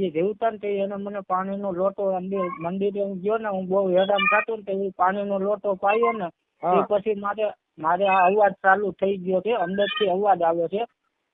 એ જીવતા ને એને મને પાણીનો લોટો અંદર મંદિરે હું ગયો ને હું બહુ હેરાન થતો ને તે પાણીનો લોટો પાયો ને એ પછી મારે મારે આ અવાજ ચાલુ થઈ ગયો છે અંદરથી અવાજ આવે છે.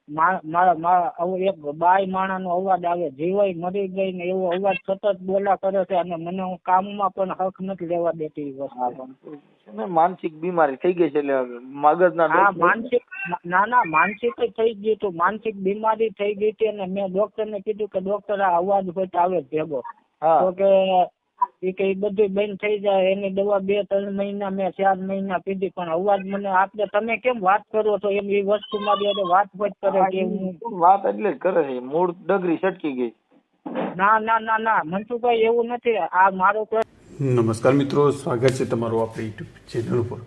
મારા મારા એક બાઈ માણાનો અવાજ આવે જીવાય મરી ગઈ ને એવો અવાજ સતત બોલા કરે છે અને મને હું કામમાં પણ હક નથી લેવા દેતી વસ્તુ. ને માનસિક બીમારી થઈ ગઈ છે એટલે મગજના હા માનસિક ના ના માનસિક જ થઈ ગયું હતું. માનસિક બીમારી થઈ ગઈ હતી અને મેં ડોક્ટર ને કીધું કે ડોક્ટર આ અવાજ હોય તો આવે ભેગો. તો કે ઈ કે બધું બંધ થઈ જાય. એની દવા બે ત્રણ મહિના મેં ચાર મહિના પીધી પણ અવાજ મને આપણે તમે કેમ વાત કરો છો? એમ એ વસ્તુ મારી અરે વાત જ કરે કે હું વાત એટલે જ કરે છે. મૂળ ડગરી છટકી ગઈ. ના ના ના ના. મનસુખભાઈ એવું નથી. આ મારો નમસ્કાર મિત્રો. સ્વાગત છે તમારું આપણી યુટ્યુબ ચેનલ ઉપર.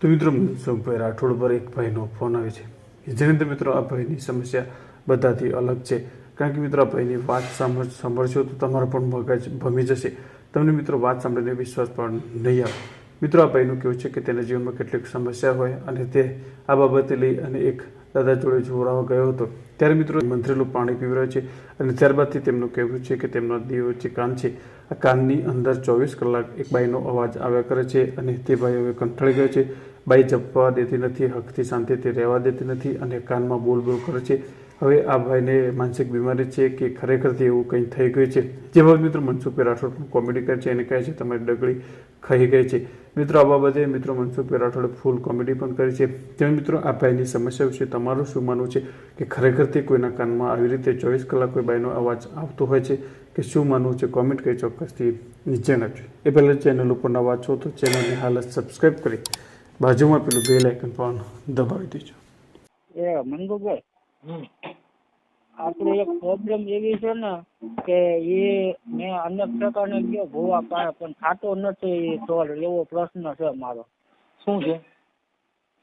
તો મિત્રો મનસુખભાઈ રાઠોડ પર એક ભાઈનો ફોન આવે છે. જેની અંદર મિત્રો આ ભાઈની સમસ્યા બધાથી અલગ છે. કારણ કે મિત્રો આ ભાઈની વાત સાંભળ સાંભળશો તો તમારો પણ મગજ ભમી જશે. તમને મિત્રો વાત સાંભળીને વિશ્વાસ પણ નહીં આવે. મિત્રો, આ ભાઈનું કેવું છે કે તેના જીવનમાં કેટલીક સમસ્યા હોય અને તે આ બાબતે લઈ અને એક દાદા જોડે જોડાવા ગયો હતો. ત્યારે મિત્રો મંત્રેલું પાણી પીવી રહ્યો છે અને ત્યારબાદથી તેમનું કહેવું છે કે તેમનો દીવો જે કાન છે, આ કાનની અંદર ચોવીસ કલાક એક બાઈનો અવાજ આવ્યા કરે છે અને તે ભાઈ હવે કંટાળી ગયો છે. બાઈ જપવા દેતી નથી, હકથી શાંતિથી રહેવા દેતી નથી અને કાનમાં બોલ બોલ કરે છે. હવે આ ભાઈને માનસિક બીમારી છે કે ખરેખરથી એવું કંઈ થઈ ગયું છે? જે બાબત મિત્રો મનસુખભાઈ રાઠોડ પણ કોમેડી કરે છે, એને કહે છે, તમારી ડગડી ખાઈ ગઈ છે. મિત્રો, આ બાબતે મિત્રો મનસુખભાઈ રાઠોડે ફૂલ કોમેડી પણ કરી છે. તેમ મિત્રો, આ ભાઈની સમસ્યા વિશે તમારું શું માનવું છે? કે ખરેખરથી કોઈના કાનમાં આવી રીતે ચોવીસ કલાક કોઈ ભાઈનો અવાજ આવતો હોય છે? કે શું માનવું છે? કોમેન્ટ કરી ચોક્કસથી નીચે નાખજો. એ પહેલાં ચેનલ ઉપર નવા છો તો ચેનલને હાલ સબસ્ક્રાઈબ કરી બાજુમાં પેલું બેલ આઇકન પણ દબાવી દેજો. એ. આપણે એક પ્રોબ્લેમ એવી છે ને કે એ મેં અનેક પ્રકારને ગયો ભોવા પાડે પણ ખાતો નથી એ એવો પ્રશ્ન છે મારો. શું છે?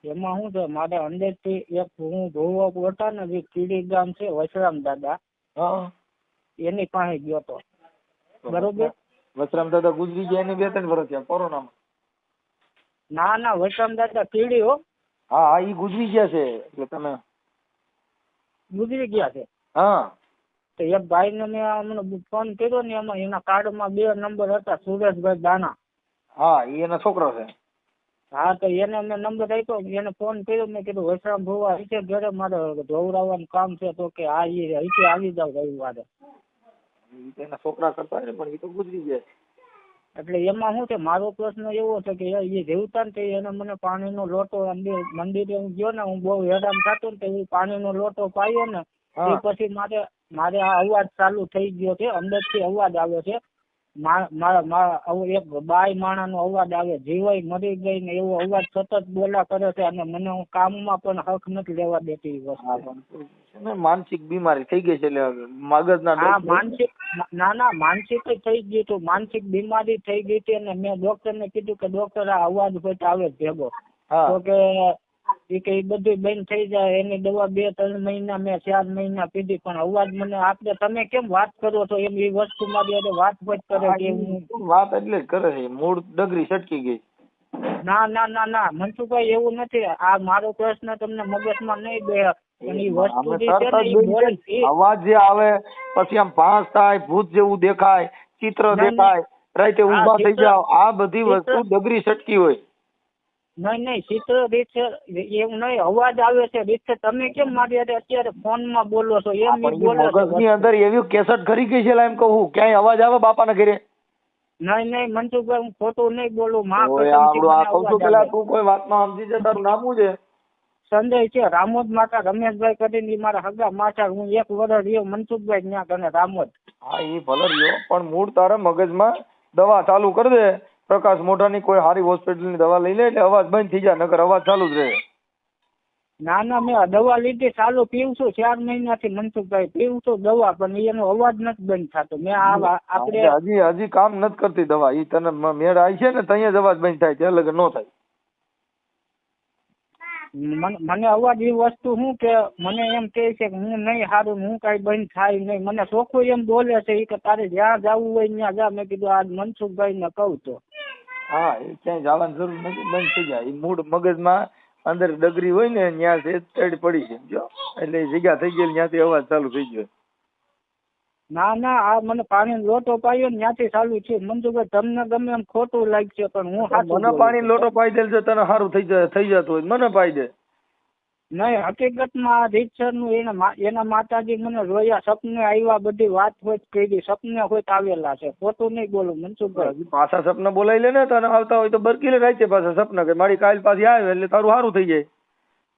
એમાં શું છે? મારે અંદરથી એક હું ભોવા હતા ને જે કીડી ગામ છે વસરામ દાદા હા. એની પાસે ગયો તો. બરોબર? વસરામ દાદા ગુજરી ગયા એની બે ત્રણ વર્ષ થયા કોરોનામાં? ના ના વસરામ દાદા કીડી હો. હા હા ઈ ગુજરી ગયા છે એટલે તમે ગુજરી ગયા છે. હા. તો એક ભાઈને મેં અમને ફોન કર્યો ને એમાં એના કાર્ડમાં બે નંબર હતા સુરેશભાઈ દાના. હા એનો છોકરો છે. હા તો એને મેં નંબર આપ્યો એને ફોન કર્યો મેં કીધું વૈશ્રામ ભુવા હશે ઘરે મારે ધોવરાવવાનું કામ છે તો કે હા એ અહીંથી આવી જાવ રવિવારે. એના છોકરા કરતા હોય ને પણ એ તો ગુજરી ગયા છે. એટલે એમાં શું છે મારો પ્રશ્ન એવો છે કે એ જીવતા ને એને મને પાણીનો લોટો મંદિરે હું ગયો ને હું બહુ હેરાન થતો ને તે એ પાણીનો લોટો પાયો ને એ પછી મારે મારે આ અવાજ ચાલુ થઈ ગયો છે અંદરથી અવાજ આવ્યો છે. મારા મારા એક બાઈ માણાનો અવાજ આવે જીવાય મરી ગઈ ને એવો અવાજ સતત બોલા કરે છે અને મને હું કામમાં પણ હક નથી લેવા દેતી વસ્તુ. ને માનસિક બીમારી થઈ ગઈ છે એટલે મગજના હા માનસિક ના ના માનસિક થઈ ગયું હતું. માનસિક બીમારી થઈ ગઈ હતી અને મેં ડોક્ટર ને કીધું કે ડોક્ટર આ અવાજ હોય તો આવે ભેગો. તો કે ઈ કે બધું બંધ થઈ જાય. એની દવા બે ત્રણ મહિના મેં ચાર મહિના પીધી પણ અવાજ મને આપણે તમે કેમ વાત કરો છો? એમ એ વસ્તુ મારી અરે વાત જ કરે કે વાત એટલે જ કરે છે. મૂળ ડગરી સટકી ગઈ. ના ના ના ના. મનસુખભાઈ એવું નથી. આ મારો પ્રશ્ન તમને મગજમાં નહીં. ઈ- અવાજ જે આવે પછી આમ ભાસ થાય ભૂત જેવું દેખાય ચિત્ર. દેખાય રાતે ઊંઘા થઈ જાવ આ બધી વસ્તુ ડગરી સટકી હોય. નહીં નહીં ચિત્ર રીત એવું નહીં અવાજ આવે છે રીત. તમે કેમ મારી અત્યારે ફોનમાં બોલો છો? એમ બોલો છે. મગજની અંદર એવી કેસેટ ખરી ગઈ છે એમ કહું ક્યાંય અવાજ આવે બાપાના ઘરે? નહીં નહીં મનસુખભાઈ હું ખોટું નહીં બોલું માં કહું છું પેલા તું કોઈ વાતમાં સમજી જા તારું નામું છે? સંજય છે રામોદ માતા રમેશભાઈ કરીને મારા હગા માતા હું એક વર્ષ રહ્યો મનસુખભાઈ ત્યાં કને રામોદ. હા એ ભલે રહ્યો પણ મૂળ તારા મગજમાં દવા ચાલુ કરી દે. પ્રકાશ મોઢાની કોઈ સારી હોસ્પિટલની દવા લઈ લે એટલે અવાજ બંધ થઈ જાય નકર અવાજ ચાલુ જ રહે. ના ના મેં દવા લીધી ચાલુ પીવું છું ચાર મહિનાથી મનસુખભાઈ પીવું છું દવા પણ એનો અવાજ નથી બંધ થતો. મેં આ આપણે હજી હજી કામ નથી કરતી દવા. ઈ તને મેળ આવી છે ને ત્યાં જ અવાજ બંધ થાય છે અલગ ન થાય. મને અવાજ એ વસ્તુ શું કે મને એમ કહે છે કે હું નહીં સારું હું કઈ બંધ થાય નહીં. મને ચોખ્ખું એમ બોલે છે કે તારે જ્યાં જવું હોય ત્યાં જા. મેં કીધું આ મનસુખભાઈ ને કહું તો. હા એ ક્યાંય જવાની જરૂર નથી બંધ થઈ જાય. એ મૂળ મગજમાં અંદર ડગરી હોય ને ત્યાં છે પડી છે જો. એટલે એ જગ્યા થઈ ગયેલી ત્યાંથી અવાજ ચાલુ થઈ ગયો. ના ના આ મને પાણી લોટો પાયો ને ત્યાંથી ચાલુ છે મંજુભાઈ તમને ગમે એમ ખોટું લાગશે પણ હું મને પાણી લોટો પાઈ દે છે તને સારું થઈ જાય થઈ જતું હોય મને પાઈ દે. નહીં હકીકતમાં રીતસરનું એના એના માતાજી મને રોયા સપને આવ્યા બધી વાત હોય કરી સપને હોય આવેલા છે. ખોટું નહીં બોલું મનસુખભાઈ. પાછા સપને બોલાવી લે ને તને આવતા હોય તો બરકી લે રાતે પાછા સપના કે મારી કાલ પાછી આવે એટલે તારું સારું થઈ જાય.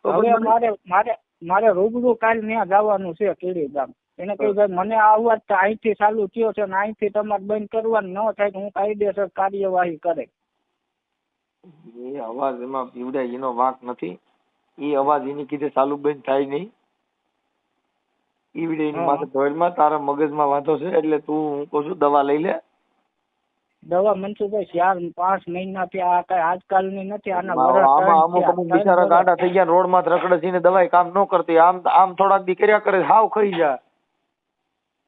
તો હવે મારે મારે મારે રૂબરૂ કાલ ત્યાં જવાનું છે કીડી ગામ એને કહ્યું ભાઈ મને આ અવાજ તો અહીંથી ચાલુ થયો છે ને અહીંથી તમારે બંધ કરવાનું ન થાય તો હું કાયદેસર કાર્યવાહી કરે. એ અવાજ એમાં પીવડાય એનો વાંક નથી. એ અવાજ એની કીધે ચાલુ બંધ થાય નહીં. ઈવડે એની માથે ધોળમાં તારા મગજમાં વાંધો છે એટલે તું હું કહું છું દવા લઈ લે. દવા મનસુખભાઈ ચાર પાંચ મહિનાથી આ કઈ આજકાલની નથી આના આમાં અમુક અમુક બિચારા ગાંડા થઈ ગયા રોડમાં રખડે છે ને દવાઈ કામ ન કરતી. આમ આમ થોડાક દી કર્યા કરે હાવ ખરી જાય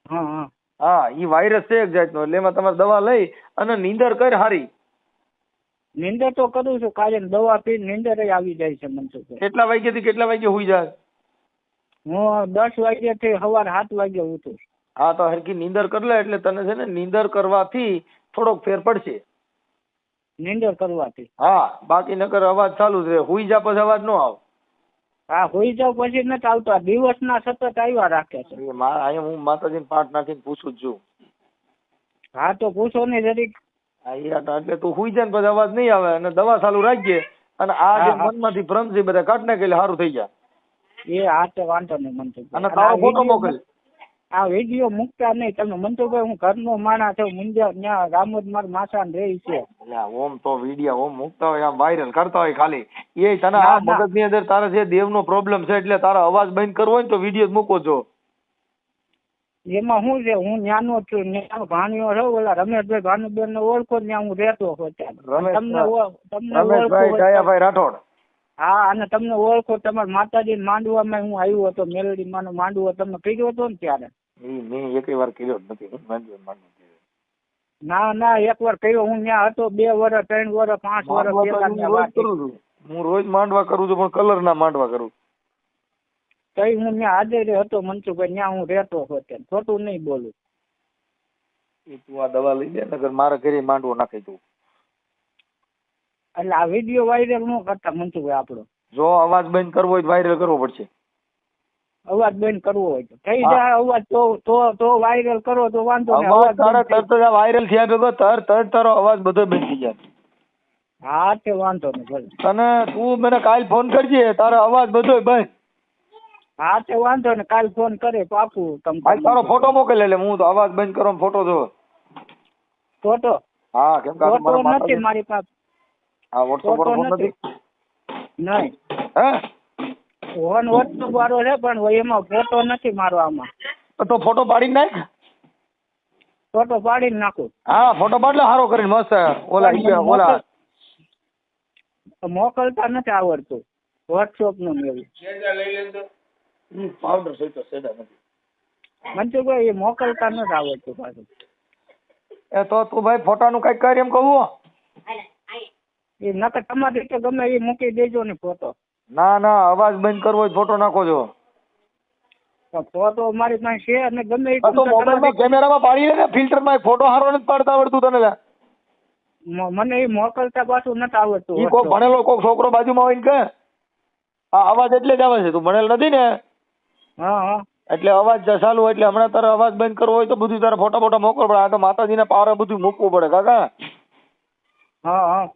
હા હા. હા ઈ વાયરસ છે એક જાતનો એટલે એમાં તમારે દવા લઈ અને નીંદર કર હારી. નિંદર તો કરું છું કારણ દવા પી નિંદર આવી જાય છે મનસુખભાઈ કેટલા વાગ્યા થી કેટલા વાગે હુઈ જાય? હું દસ વાગ્યા થી સવાર સાત વાગે ઉઠું છું. હા તો હરકી નિંદર કરી લે એટલે તને છે ને નિંદર કરવાથી થોડોક ફેર પડશે. નિંદર કરવાથી? હા બાકી નકર અવાજ ચાલુ જ રહે. હુઈ જા પછી અવાજ નો આવે. હા હોઈ જાવ પછી નથી આવતા. દિવસના સતત આવ્યા રાખે છે. અહીંયા હું માતાજીને પાઠ નાખીને પૂછું છું. હા તો પૂછો ને જરીક. હા, એટલે તું હુઈ જાય ને પછી અવાજ નહીં આવે. અને દવા ચાલુ રાખજે અને આ જે. મનમાંથી ભ્રમ છે બધા કાઢ નાખે એટલે સારું થઈ જાય. એ હા તો વાંધો નહીં મનસુખભાઈ. અને તારો ફોટો મોકલ. આ વીડિયો મૂકતા નહીં. તમે મનસુખભાઈ હું ઘરનો માણા છું મુંજા ત્યાં રામોદ માર માસાન રહી છે. ઓમ તો વીડિયો ઓમ મૂકતા હોય આમ વાયરલ કરતા હોય ખાલી. એ તને આ ના. મગજની અંદર તારે જે દેવનો પ્રોબ્લેમ છે એટલે તારા અવાજ બંધ કરવો હોય ને તો વીડિયો મૂકો છો. એમાં શું છે? હું ન્યાનો છું ન્યાનો ભાણિયો છું ઓલા રમેશભાઈ ભાનુબેન ને ઓળખો ત્યાં હું રહેતો હતો તમને તમને ઓળખો રાઠોડ. હા અને તમને ઓળખો તમારા માતાજી માંડવામાં હું આવ્યો હતો મેલડી માનો માંડવો તમે કર્યો હતો ને ત્યારે? વાર કર્યો નથી ને. ના એક વાર કર્યો હું ત્યાં હતો બે વર્ષ ત્રણ વર્ષ પાંચ વર્ષ હું રોજ કરું છું. હું રોજ માંડવા કરું છું પણ કલર ના માંડવા કરું તઈ હું ત્યાં હાજર હતો મનસુખભાઈ ત્યાં હું રહેતો હતો ખોટું નહીં બોલું. તું આ દવા લઈ લે નગર મારા ઘરે માંડવો નાખી તું એટલે આ વીડિયો વાયરલ ન કરતા મનસુખભાઈ આપણો. જો અવાજ બંધ કરવો હોય તો વાયરલ કરવો પડશે. અવાજ બંધ કરવો હોય તો. થઈ. જાય અવાજ તો તો તો વાયરલ કરો તો વાંધો નહીં. અવાજ અવાજ તારા તરત જ વાયરલ થયા ભેગો તર તર તારો અવાજ બધો બંધ થઈ જાય. હા તે વાંધો નહીં ભલે. તને તું મને કાલ ફોન કરજે તારો અવાજ બધો બંધ. હા તે વાંધો ને કાલ ફોન કરે તો આપું તમને. ભાઈ તારો ફોટો મોકલ લે હું તો અવાજ બંધ કરો ફોટો જો ફોટો હા કેમ કે ફોટો નથી મારી પાસે. હા વોટ્સઅપ પર ફોન નથી? નહીં. હે? ફોન વોટ્સઅપ વાળો છે પણ એમાં ફોટો નથી મારો આમાં. તો ફોટો પાડી નાખ. ફોટો પાડી નાખું. હા ફોટો પાડલે સારો હારો કરીને મસ્ત ઓલા ઓલા મોકલતા નથી આવડતું. વોટ્સઅપનું એવું. પાવડર સહિત સેદા નથી મનસુખભાઈ એ મોકલતા નથી આવડતું પાછું. એ તો તું ભાઈ ફોટાનું કઈ કર એમ કહું એ નકર તમારી રીતે ગમે એ મૂકી દેજો ને ફોટો. ના ના અવાજ બંધ કરવો હોય ફોટો નાખો છો તો ફોટો મારી પાસે છે અને ગમે એ તો મોબાઈલમાં કેમેરામાં પાડી લે ને ફિલ્ટરમાં ફોટો હારો નથી પાડતા આવડતું તને મને એ મોકલતા પાછું નથી આવડતું કોઈ ભણેલો કોઈ છોકરો બાજુમાં હોય ને કે આ અવાજ એટલે જ આવે છે તું ભણેલ નથી ને. હા હા. એટલે અવાજ ચાલુ હોય એટલે હમણાં તારે અવાજ બંધ કરવો હોય તો બધું તારે ફોટા ફોટા મોકલવો પડે આ તો માતાજીને પાવર બધું મૂકવું પડે કાકા. હા હા.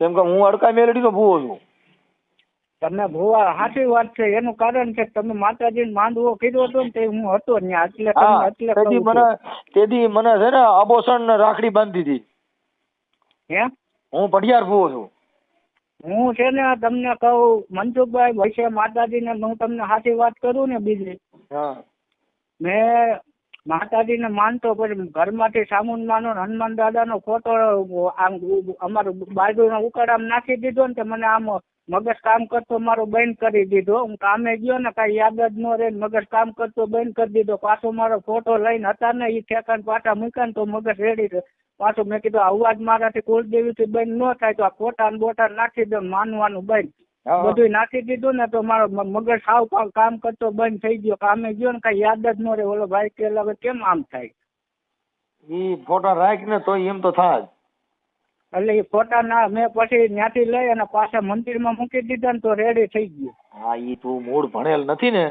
કેમ કે હું અડકા મેલડી નો ભૂવો છું. તમે ભૂવા સાચી વાત છે એનું કારણ છે કે તમે માતાજીને માંડવો કીધો હતો ને તે હું હતો ને એટલે એટલે તેથી મને. તેથી મને છે ને આબોસણ ને રાખડી બાંધી હતી હે? હું પઢિયાર ભૂવો છું. હું છે ને તમને કહું મનસુખભાઈ વૈશ્ય માતાજીને હું તમને સાચી વાત કરું ને બીજી? મેં મેં માતાજીને માનતો પછી ઘરમાંથી સામુન માનો હનુમાન દાદાનો ફોટો આમ અમારું બાજુનો ઉકાળામ નાખી દીધો ને મને આમ મગજ કામ કરતો મારો બંધ કરી દીધો. હું કામે ગયો ને કાંઈ યાદ જ ન રહે ને મગજ કામ કરતો બંધ કરી દીધો. પાછો મારો ફોટો લઈને હતા ને એ ઠેકાણ પાછા મૂક્યા ને તો મગજ રેડી પાછું મેં કીધું અવાજ મારાથી કુળદેવીથી બંધ ન થાય તો આ ફોટા બોટા નાખી દો માનવાનું બંધ. બધું નાખી દીધું ને તો મારો મગજ સાવ કામ કરતો બંધ થઈ ગયો. કામે ગયો ને કઈ યાદ જ ન રહે ઓલો ભાઈ કે લાગે કેમ આમ થાય? ઈ ફોટા રાખ ને તો એમ તો થાય. એટલે એ ફોટા ના મેં પછી ત્યાંથી લઈ અને પાછા મંદિરમાં મૂકી દીધા ને તો રેડી થઈ ગયું. હા ઈ તું મૂળ ભણેલ નથી ને?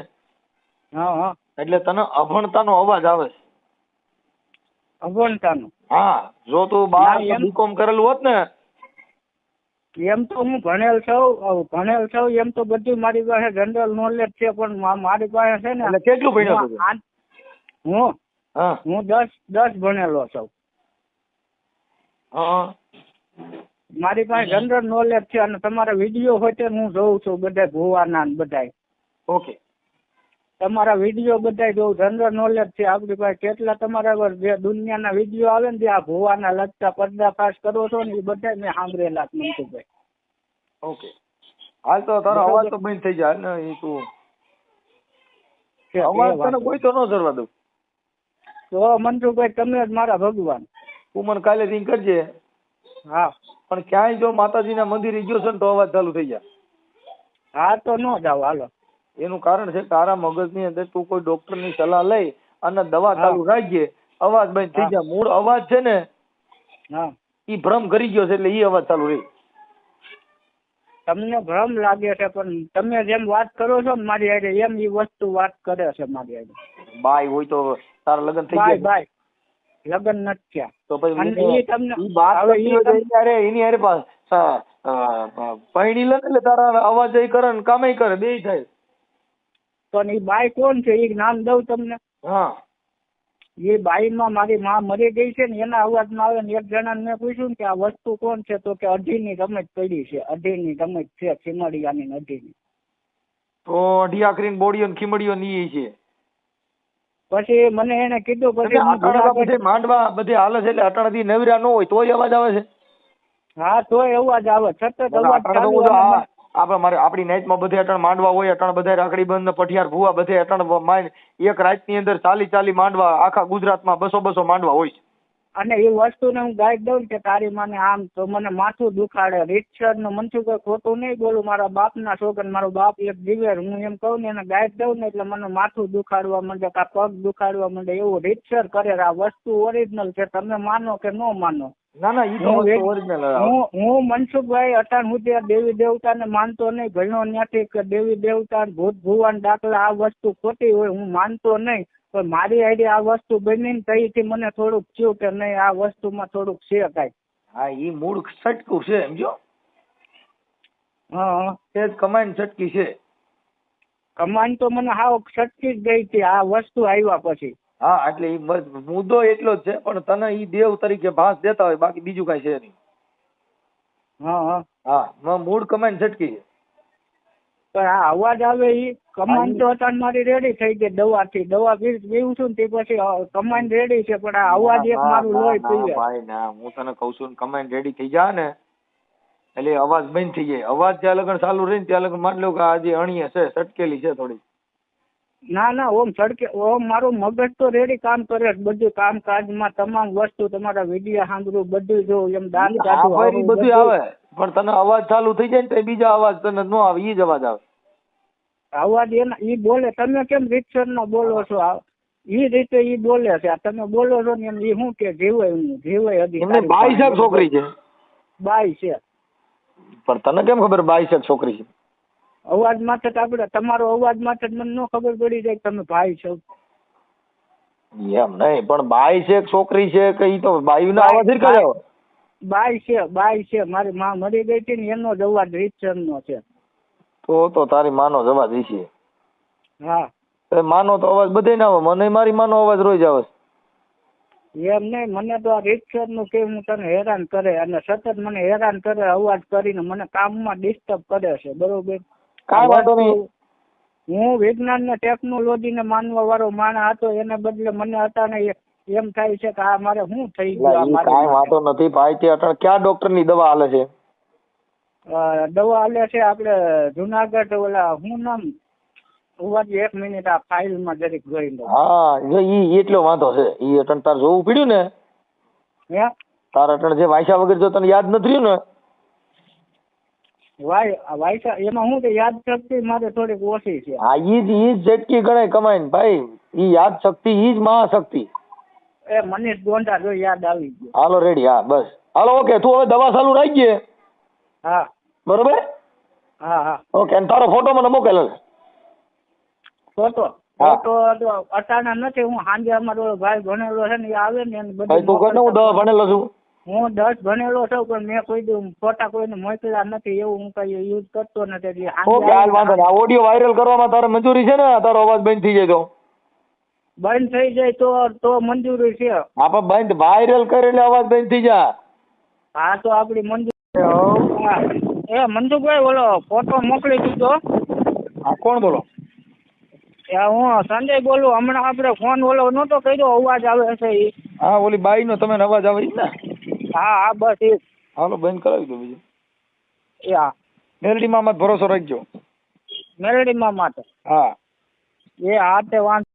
હા હા. એટલે તને અભણતાનો અવાજ આવે છે. અભણતાનું હા જો તું બાર બીકોમ કરેલું હોત ને એમ તો હું ભણેલ છું ભણેલ છું એમ તો બધું મારી પાસે જનરલ નોલેજ છે પણ મારી પાસે છે ને કેટલું ભણ્યો હું હું દસ દસ ભણેલો છું. મારી પાસે જનરલ નોલેજ છે અને તમારા વીડિયો હોય તે હું જોઉં છું બધા ભુવાના બધા બધાય. ઓકે. તમારા વીડિયો બધા જોઉં જનરલ નોલેજ છે. આપણી પાસે કેટલા તમારા જે દુનિયાના વીડિયો આવે ને જે આ ભુવાના લગતા પર્દાફાશ કરો છો ને એ બધા મેં સાંભળેલા છે મનસુખભાઈ ઓકે હાલ તો તારો અવાજ તો બંધ થઈ જાય. ને એ તું. અવાજ તને કોઈ તો ન જરવા દઉં. તો મનસુખભાઈ તમે જ મારા ભગવાન. તું મને કાલે રિંગ કરજે. હા. પણ ક્યાંય જો માતાજીના મંદિરે ગયો છે ને તો અવાજ ચાલુ થઈ જાય. હા તો ન જાવ હાલો. એનું કારણ છે તારા મગજની અંદર તું કોઈ ડોક્ટરની સલાહ લઈ અને દવા ચાલુ રાખજે. અવાજ બંધ થઈ જાય મૂળ અવાજ છે ને એ ઈ ભ્રમ કરી ગયો છે એટલે ઈ અવાજ ચાલુ રહી. તમને ભ્રમ લાગે છે પણ તમે જેમ વાત કરો છો મારી હારે એમ એ વસ્તુ વાત કરે છે મારી હારે. બાય હોય તો તારા લગ્ન થઈ ગયા બાય લગ્ન નથી થયા. તો પછી તમને ઈ વાત હવે એની હારે- પૈણી લે એટલે તારા અવાજ એ કરે ને કામે કરે બે થાય. પણ એ બાઈ કોણ છે? એ નામ દઉં તમને. હા. એ બાઈમાં મારી માં મરી ગઈ છે ને એના અવાજમાં આવે ને એક જણાને મેં પૂછ્યું કે આ વસ્તુ કોણ છે? તો કે અઢીની રમત પડી છે. અઢીની રમત છે ખીમડિયાની ને અઢીની. તો અઢી આખરીને બોડીઓ ને ખીમડીઓ ની છે. પછી મને એને કીધું પછી માંડવા બધે હાલે છે એટલે અટાણાથી નવરા ન હોય તોય અવાજ આવે છે. હા તોય અવાજ આવે. છતાં અવાજ આપણે મારે આપણી નાઇટમાં બધે અટણ માંડવા હોય, અટણ બધા રાખડી બંધ, પઠિયાર ભૂવા બધે અટણ માંડ એક રાતની અંદર ચાલી ચાલી માંડવા, આખા ગુજરાતમાં બસો બસો માંડવા હોય છે. અને એ વસ્તુને હું ગાઈડ દઉં કે તારી માને આમ તો મને માથું દુખાડે. રીતસરનું કોઈ ખોટું નહીં બોલું. મારા બાપના છોકરા મારો બાપ એક દિવેર. હું એમ કહું ને એને ગાઈડ દઉં ને એટલે મને માથું દુખાડવા માંડે, કા પગ દુખાડવા માંડે એવું રીતસર કરે. આ વસ્તુ ઓરિજિનલ છે. તમે માનો કે ન માનો. ના ના ઈ તો ઓરિજિનલ હું હું મનસુખભાઈ અટાણ દેવી દેવતાને માનતો નહીં. ઘણો ત્યાંથી દેવી દેવતા ભૂત ભુવાન દાખલા આ વસ્તુ ખોટી હોય હું માનતો નહીં. પણ મારી આઈડી આ વસ્તુ બની ને તઈથી મને થોડુંક થયું કે નહીં આ વસ્તુમાં થોડુંક છે કાંઈ. હા ઈ મૂળ છટકું છે સમજો હા. હા. તે જ કમાઈને છટકી છે. કમાન તો મને હાવ છટકી જ ગઈ હતી આ વસ્તુ આવ્યા પછી. હા એટલે એ મુદ્દો એટલો જ છે પણ તને ઈ દેવ તરીકે ભાસ દેતા હોય બાકી બીજું કઈ છે નહીં. હા હા. હા મૂળ કમાઈને છટકી છે. પણ આ અવાજ આવે એ કમાન તો અત્યારે મારી રેડી થઈ ગઈ દવાથી. દવા પીવું છું ને તે પછી અ, કમાન રેડી છે પણ આ અવાજ એક મારું લોહી પી જાય. ભાઈ ના હું તને કઉ છું કમાઈને રેડી થઈ જા ને. એટલે અવાજ બંધ થઈ જાય. અવાજ ત્યાં લગન ચાલુ રહી ને ત્યાં લગન માની લો કે આજે અણીએ છે સટકેલી છે થોડી ના ના ઓમ સડકે ઓમ મારું મગજ તો રેડી કામ કરે બધું કામકાજમાં તમામ વસ્તુ તમારા વીડિયો સાંભળું બધું જો એમ દાન કાઢું, બધું. આવે. પણ તને અવાજ ચાલુ થઈ જાય ને તો બીજા અવાજ તને ન આવે ઈ જ અવાજ આવે. અવાજ એના ઈ બોલે તમે કેમ રીતસર નો બોલો છો? ઈ રીતે ઈ બોલે છે. આ તમે બોલો છો ને એમ ઈ શું કે જીવાય હું જીવે હજી એમને બાઈ. છોકરી છે. બાઈ છે. પણ તને કેમ ખબર બાઈ છોકરી છે? અવાજ માટે તો આપડે તમારો અવાજ માટે જ મને ન ખબર પડી જાય તમે ભાઈ છો. એમ નહીં પણ બાઈ છે કે છોકરી છે કે ઈ તો બાઈ ના અવાજ જ કર્યો? બાઈ છે બાઈ છે. મારી માં મરી ગઈ હતી ને એનો જ અવાજ રીતસર નો છે. તો તો તારી માનો જ અવાજ છે હા. એ માનો તો અવાજ બધે ના આવે મને મારી માનો અવાજ રોજ આવે. એમ નહીં મને તો આ રીતસરનું કે હું તને હેરાન કરે અને સતત મને હેરાન કરે અવાજ કરીને મને કામમાં ડિસ્ટર્બ કરે છે બરોબર? કાંઈ વાંધો નહીં. હું વિજ્ઞાન ને ટેકનોલોજી ને માનવા વાળો માણસ હતો એને બદલે મને અટાણે એમ થાય છે કે આ મારે શું થઈ ગયું કાંઈ વાંધો નથી ભાઈ તે અટાણે ક્યાં ડોક્ટરની દવા હાલે છે? દવા હાલે છે આપણે જુનાગઢ ઓલા હું નામ? ઉવાજી એક મિનિટ આ ફાઇલમાં જરીક જોઈ લઉં. હા જો ઈ એટલો વાંધો છે. ઈ અટણ તાર જોવું પડ્યું ને? તાર અટણ જે વાંચ્યા વગર જો તને યાદ નથી રહ્યું ને? વાયસા એમાં શું કે યાદ શક્તિ મારે થોડીક ઓછી છે. હા ઈ જ ઈ જ ઝટકી ગણાય કમાઈને ભાઈ. ઈ યાદ શક્તિ ઈ જ મહાશક્તિ. એ મનીષ ગોંડા જો યાદ આવી ગયો. હાલો રેડી હા બસ. હાલો ઓકે તું હવે દવા ચાલુ રાખજે હા. બરોબર? હા હા. ઓકે અને તારો ફોટો મને મોકલ ફોટો. ફોટો અટાણા નથી હું સાંજે અમારો ભાઈ ભણેલો છે ને એ આવે ને બધું તું કહે હું દવા ભણેલો છું. હું દસ ભણેલો છું પણ મેં કોઈ દી ફોટા કોઈને મોકલ્યા નથી એવું હું કઈ યુઝ કરતો નથી. એટલે ઓકે હાલ વાંધો નહીં. આ ઓડિયો વાયરલ કરવામાં તારે મંજૂરી છે ને? તારો અવાજ બંધ થઈ જાય તો. બંધ થઈ જાય તો તો મંજૂરી છે. હા પણ બંધ વાયરલ કરે એટલે અવાજ બંધ થઈ જાય હા તો આપડી મંજૂરી એ મંજુભાઈ બોલો ફોટો મોકલી દીધો. હા કોણ બોલો? એ હું સંજય બોલું. હમણાં આપણે ફોન ઓલો નહોતો કર્યો અવાજ આવે છે હા ઓલી બાઈ નો તમે અવાજ આવે ને? હા હા બસ એ હાલો બંધ કરાવી દો બીજું. એ હા મેલડીમાં મત ભરોસો રાખજો. મેલડીમાં માટે હા. એ હા તે વાંધો